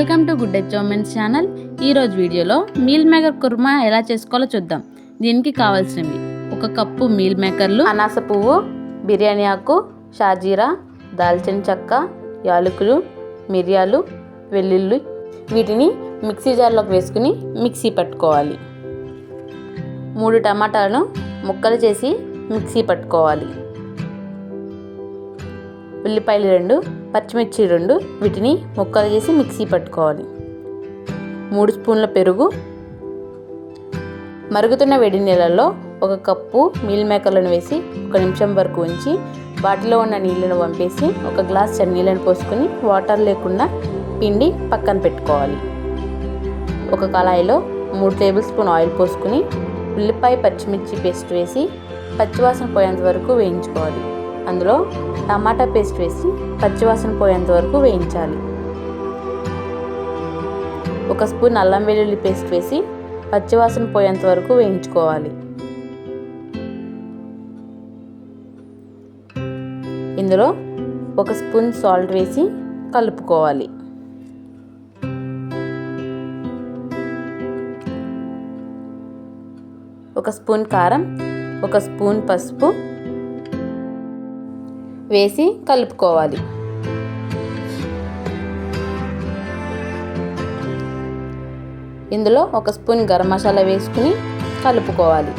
Welcome to good చౌమెన్స్ channel. ఈరోజు వీడియోలో మీల్ మేకర్ కుర్మా ఎలా చేసుకోవాలో చూద్దాం. దీనికి కావాల్సినవి ఒక కప్పు మీల్ మేకర్లు అనాస పువ్వు బిర్యానీ ఆకు షాజీరా దాల్చిన చెక్క యాలకులు మిరియాలు వెల్లుల్లి. వీటిని మిక్సీ జార్లోకి వేసుకుని మిక్సీ పట్టుకోవాలి. మూడు టమాటాలను ముక్కలు చేసి మిక్సీ పట్టుకోవాలి. ఉల్లిపాయలు రెండు పచ్చిమిర్చి రెండు వీటిని ముక్కలు చేసి మిక్సీ పట్టుకోవాలి. మూడు స్పూన్ల పెరుగు. మరుగుతున్న వేడి నీళ్ళల్లో ఒక కప్పు మీల్ మేకర్లను వేసి ఒక నిమిషం వరకు ఉంచి వాటిలో ఉన్న నీళ్ళను పంపేసి ఒక గ్లాస్ చన్నీళ్ళను పోసుకొని వాటర్ లేకుండా పిండి పక్కన పెట్టుకోవాలి. ఒక కళాయిలో మూడు టేబుల్ స్పూన్ ఆయిల్ పోసుకుని ఉల్లిపాయ పచ్చిమిర్చి పేస్ట్ వేసి పచ్చివాసన పోయేంత వరకు వేయించుకోవాలి. అందులో టమాటా పేస్ట్ వేసి పచ్చివాసన పోయేంత వరకు వేయించాలి. ఒక స్పూన్ అల్లం వెల్లుల్లి పేస్ట్ వేసి పచ్చివాసన పోయేంత వరకు వేయించుకోవాలి. ఇందులో ఒక స్పూన్ సాల్ట్ వేసి కలుపుకోవాలి. ఒక స్పూన్ కారం ఒక స్పూన్ పసుపు వేసి కలుపుకోవాలి. ఇందులో ఒక స్పూన్ గరం మసాలా వేసుకుని కలుపుకోవాలి.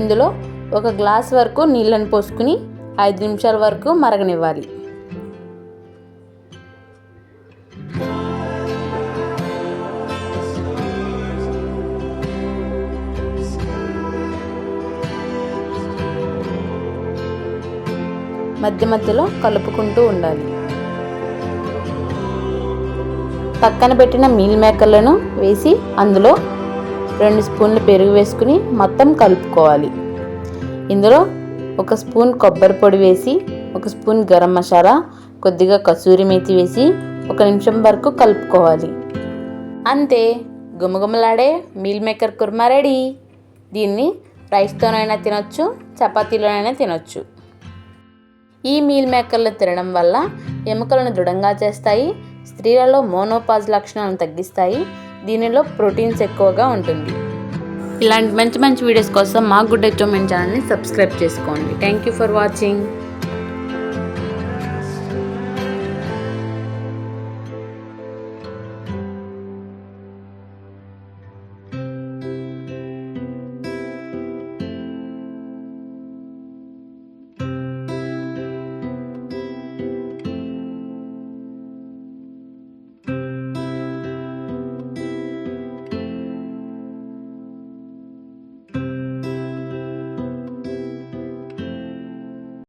ఇందులో ఒక గ్లాస్ వరకు నీళ్ళని పోసుకుని ఐదు నిమిషాల వరకు మరగనివ్వాలి. మధ్య మధ్యలో కలుపుకుంటూ ఉండాలి. పక్కన పెట్టిన మీల్ మేకర్లను వేసి అందులో రెండు స్పూన్లు పెరుగు వేసుకుని మొత్తం కలుపుకోవాలి. ఇందులో ఒక స్పూన్ కొబ్బరి పొడి వేసి ఒక స్పూన్ గరం మసాలా కొద్దిగా కసూరి మేతి వేసి ఒక నిమిషం వరకు కలుపుకోవాలి. అంతే. గుమగుమలాడే మీల్ మేకర్ కుర్మా రెడీ. దీన్ని రైస్తోనైనా తినొచ్చు చపాతీలోనైనా తినొచ్చు. ఈ మీల్ మేకర్లు తినడం వల్ల ఎముకలను దృఢంగా చేస్తాయి స్త్రీలలో మోనోపాజ్ లక్షణాలను తగ్గిస్తాయి దీనిలో ప్రోటీన్స్ ఎక్కువగా ఉంటుంది. ఇలాంటి మంచి మంచి వీడియోస్ కోసం మా గుడ్ ఎచ్చోమెంట్ ఛానల్ని సబ్స్క్రైబ్ చేసుకోండి. Thank you for watching